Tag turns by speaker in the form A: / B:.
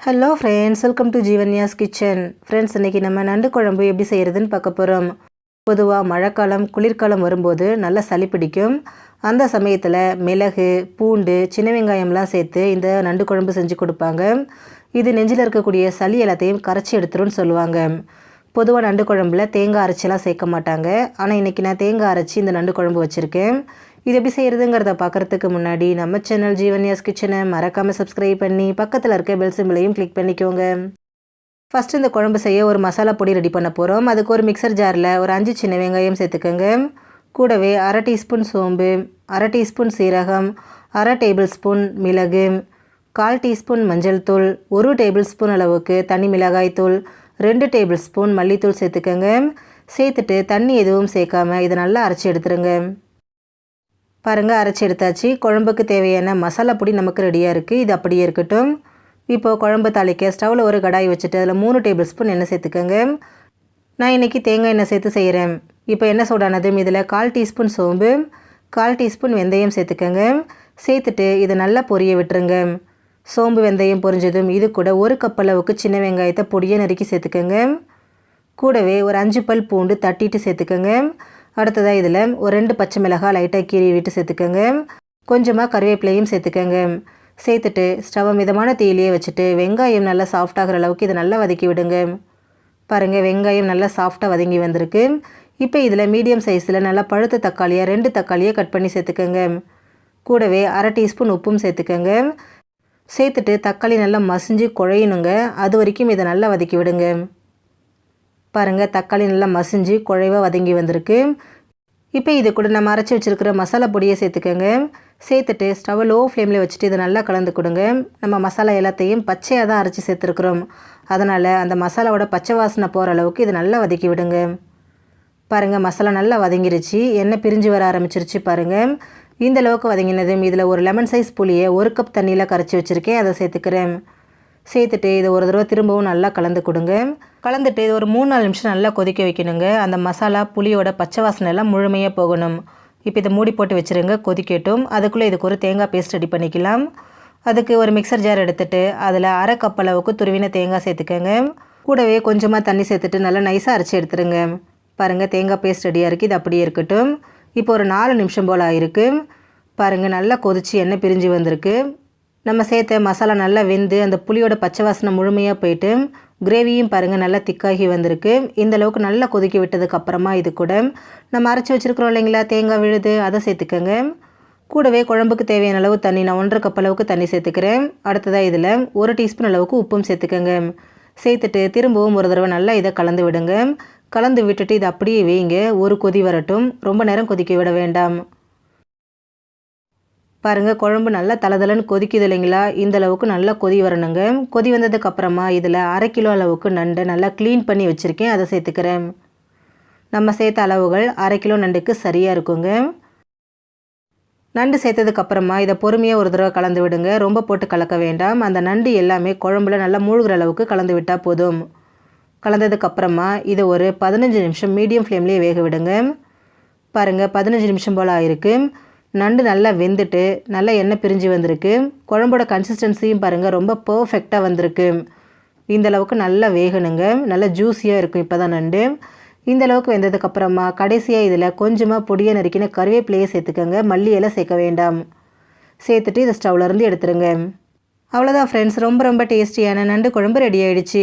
A: Hello friends welcome to Jeevanya's kitchen friends இன்றைக்கி நம்ம நண்டு குழம்பு எப்படி செய்கிறதுன்னு பார்க்க போகிறோம் பொதுவாக மழைக்காலம் குளிர்காலம் வரும்போது நல்லா சளி பிடிக்கும். அந்த சமயத்தில் மிளகு பூண்டு சின்ன வெங்காயம்லாம் சேர்த்து இந்த நண்டு குழம்பு செஞ்சு கொடுப்பாங்க. இது நெஞ்சில் இருக்கக்கூடிய சளி எல்லாத்தையும் கரைச்சி எடுத்துருன்னு சொல்லுவாங்க. பொதுவாக நண்டு குழம்புல தேங்காய் அரைச்சிலாம் சேர்க்க மாட்டாங்க. ஆனால் இன்றைக்கி நான் தேங்காய் அரைச்சி இந்த நண்டு குழம்பு வச்சுருக்கேன். இது எப்படி செய்கிறதுங்கிறத பார்க்குறதுக்கு முன்னாடி நம்ம சேனல் ஜீவன்யாஸ் கிச்சனை மறக்காமல் சப்ஸ்கிரைப் பண்ணி பக்கத்தில் இருக்க பெல் சிம்பிளையும் கிளிக் பண்ணிக்கோங்க. ஃபஸ்ட் இந்த குழம்பு செய்ய ஒரு மசாலா பொடி ரெடி பண்ண போகிறோம் அதுக்கு ஒரு மிக்சர் ஜாரில் ஒரு அஞ்சு சின்ன வெங்காயம் சேர்த்துக்கோங்க. கூடவே அரை டீஸ்பூன் சோம்பு அரை டீஸ்பூன் சீரகம் அரை டேபிள் ஸ்பூன் மிளகு கால் டீஸ்பூன் மஞ்சள் தூள் ஒரு டேபிள் ஸ்பூன் அளவுக்கு தனி மிளகாய் தூள் ரெண்டு டேபிள் ஸ்பூன் மல்லித்தூள் சேர்த்துக்கோங்க. சேர்த்துட்டு தண்ணி எதுவும் சேர்க்காம இதை நல்லா அரைச்சி எடுத்துருங்க. பாருங்கள் அரைச்சி எடுத்தாச்சு. குழம்புக்கு தேவையான மசாலா பொடி நமக்கு ரெடியாக இருக்குது இது அப்படியே இருக்கட்டும். இப்போது குழம்பு தாளிக்க ஸ்டவ்வில் ஒரு கடாய் வச்சுட்டு அதில் மூணு டேபிள் ஸ்பூன் எண்ணெய் சேர்த்துக்கோங்க. நான் இன்றைக்கி தேங்காய் எண்ணெய் சேர்த்து செய்கிறேன் இப்போ எண்ணெய் சூடானதும் இதில் கால் டீஸ்பூன் சோம்பு கால் டீஸ்பூன் வெந்தயம் சேர்த்துக்கோங்க. சேர்த்துட்டு இதை நல்லா பொரிய விட்டுருங்க. சோம்பு வெந்தயம் பொரிஞ்சதும் இது கூட ஒரு கப் அளவுக்கு சின்ன வெங்காயத்தை பொடியை நறுக்கி சேர்த்துக்கோங்க. கூடவே ஒரு அஞ்சு பல் பூண்டு தட்டிட்டு சேர்த்துக்கோங்க. அடுத்ததாக இதில் ஒரு ரெண்டு பச்சை மிளகாய் லைட்டாக கீறி விட்டு சேர்த்துக்கோங்க. கொஞ்சமாக கருவேப்பிலையும் சேர்த்துக்கோங்க. சேர்த்துட்டு ஸ்டவ் மிதமான தீயிலேயே வச்சுட்டு வெங்காயம் நல்லா சாஃப்டாகிற அளவுக்கு இதை நல்லா வதக்கி விடுங்க. பாருங்கள் வெங்காயம் நல்லா சாஃப்டாக வதங்கி வந்திருக்கு. இப்போ இதில் மீடியம் சைஸில் நல்லா பழுத்த தக்காளியாக ரெண்டு தக்காளியை கட் பண்ணி சேர்த்துக்கோங்க. கூடவே அரை டீஸ்பூன் உப்பும் சேர்த்துக்கோங்க. சேர்த்துட்டு தக்காளி நல்லா மசிஞ்சு குழையணுங்க. அது வரைக்கும் இதை நல்லா வதக்கி விடுங்க. பாருங்கள் தக்காளி நல்லா மசிஞ்சு குழைவாக வதங்கி வந்திருக்கு. இப்போ இது கூட நம்ம அரைச்சி வச்சுருக்கிற மசாலா பொடியை சேர்த்துக்கோங்க. சேர்த்துட்டு ஸ்டவ் லோ ஃப்ளேமில் வச்சுட்டு இதை நல்லா கலந்து கொடுங்க. நம்ம மசாலா எல்லாத்தையும் பச்சையாக தான் அரைச்சி சேர்த்துருக்குறோம். அதனால் அந்த மசாலாவோட பச்சை வாசனை போகிற அளவுக்கு இதை நல்லா வதக்கி விடுங்க. பாருங்கள் மசாலா நல்லா வதங்கிருச்சு. எண்ணெய் பிரிஞ்சு வர ஆரம்பிச்சிருச்சு பாருங்கள் இந்த அளவுக்கு வதங்கினதும் இதில் ஒரு லெமன் சைஸ் புளியை ஒரு கப் தண்ணியில் கரைச்சி வச்சுருக்கேன். அதை சேர்த்துக்கிறேன். சேர்த்துட்டு இதை ஒரு தடவை திரும்பவும் நல்லா கலந்து கொடுங்க. கலந்துட்டு இது ஒரு மூணு நாலு நிமிஷம் நல்லா கொதிக்க வைக்கணுங்க. அந்த மசாலா புளியோட பச்சை வாசனை எல்லாம் முழுமையாக போகணும். இப்போ இதை மூடி போட்டு வச்சுருங்க கொதிக்கட்டும். அதுக்குள்ளே இதுக்கு ஒரு தேங்காய் பேஸ்ட் ரெடி பண்ணிக்கலாம். அதுக்கு ஒரு மிக்சர் ஜார் எடுத்துகிட்டு அதில் அரை கப் அளவுக்கு துருவின தேங்காய் சேர்த்துக்கோங்க. கூடவே கொஞ்சமாக தண்ணி சேர்த்துட்டு நல்லா நைஸாக அரைச்சி எடுத்துருங்க. பாருங்கள் தேங்காய் பேஸ்ட் ரெடியாக இருக்குது இது அப்படியே இருக்கட்டும். இப்போ ஒரு நாலு நிமிஷம் போல் ஆயிருக்கு. பாருங்கள் நல்லா கொதித்து எண்ணெய் பிரிஞ்சு வந்திருக்கு. நம்ம சேர்த்த மசாலா நல்லா வெந்து அந்த புளியோட பச்சை வாசனை முழுமையாக போயிட்டு கிரேவியும் பாருங்கள் நல்லா திக்காகி வந்திருக்கு. இந்த அளவுக்கு நல்லா கொதிக்க விட்டதுக்கப்புறமா இது கூட நம்ம அரைச்சி வச்சுருக்குறோம் இல்லைங்களா தேங்காய் விழுது அதை சேர்த்துக்கோங்க. கூடவே குழம்புக்கு தேவையான அளவு தண்ணி நான் ஒன்றரை கப் அளவுக்கு தண்ணி சேர்த்துக்கிறேன். அடுத்ததாக இதில் ஒரு டீஸ்பூன் அளவுக்கு உப்பும் சேர்த்துக்கோங்க. சேர்த்துட்டு திரும்பவும் ஒரு தடவை நல்லா இதை கலந்து விடுங்க. கலந்து விட்டுட்டு இதை அப்படியே வைங்க ஒரு கொதி வரட்டும். ரொம்ப நேரம் கொதிக்க விட வேண்டாம். பாருங்கள் குழம்பு நல்லா தலதலன்னு கொதிக்குது இல்லைங்களா? இந்த அளவுக்கு நல்லா கொதி வரணுங்க. கொதி வந்ததுக்கு அப்புறமா இதில் அரை கிலோ அளவுக்கு நண்டை நல்லா க்ளீன் பண்ணி வச்சுருக்கேன். அதை சேர்த்துக்கிறேன். நம்ம சேர்த்த அளவுகள் அரை கிலோ நண்டுக்கு சரியாக இருக்குங்க. நண்டு சேர்த்ததுக்கு அப்புறமா இதை பொறுமையாக ஒரு தடவை கலந்து விடுங்க. ரொம்ப போட்டு கலக்க வேண்டாம். அந்த நண்டு எல்லாமே குழம்புல நல்லா மூழ்கிற அளவுக்கு கலந்து விட்டால் போதும். கலந்ததுக்கப்புறமா இதை ஒரு பதினஞ்சு நிமிஷம் மீடியம் ஃப்ளேம்லேயே வேக விடுங்க. பாருங்கள் பதினஞ்சு நிமிஷம் போல் ஆயிருக்கு. நண்டு நல்லா வெந்துட்டு நல்லா எண்ணெய் பிரிஞ்சு வந்திருக்கு. குழம்போட கன்சிஸ்டன்சியும் பாருங்கள் ரொம்ப பர்ஃபெக்டாக வந்திருக்கு. இந்த அளவுக்கு நல்லா வேகணுங்க. நல்லா ஜூஸியாக இருக்கும் இப்போ தான் நண்டு. இந்த அளவுக்கு வெந்ததுக்கப்புறமா கடைசியாக இதில் கொஞ்சமாக பொடியை நறுக்கின கருவேப்பிலையை சேர்த்துக்கோங்க. மல்லி எல்லாம் சேர்க்க வேண்டாம். சேர்த்துட்டு இதை ஸ்டவ்லேருந்து எடுத்துருங்க. அவ்வளோதான் ஃப்ரெண்ட்ஸ் ரொம்ப ரொம்ப டேஸ்டியான நண்டு குழம்பு ரெடி ஆகிடுச்சி